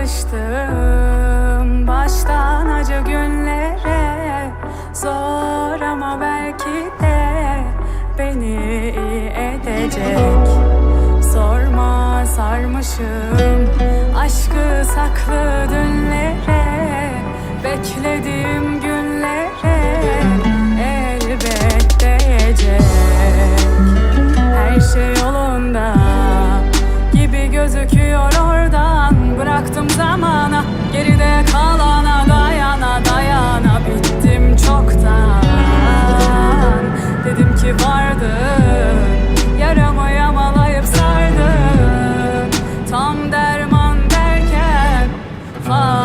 Alıştım baştan acı günlere. Zor ama belki de beni iyi edecek. Sorma sarmışım aşkı saklı far.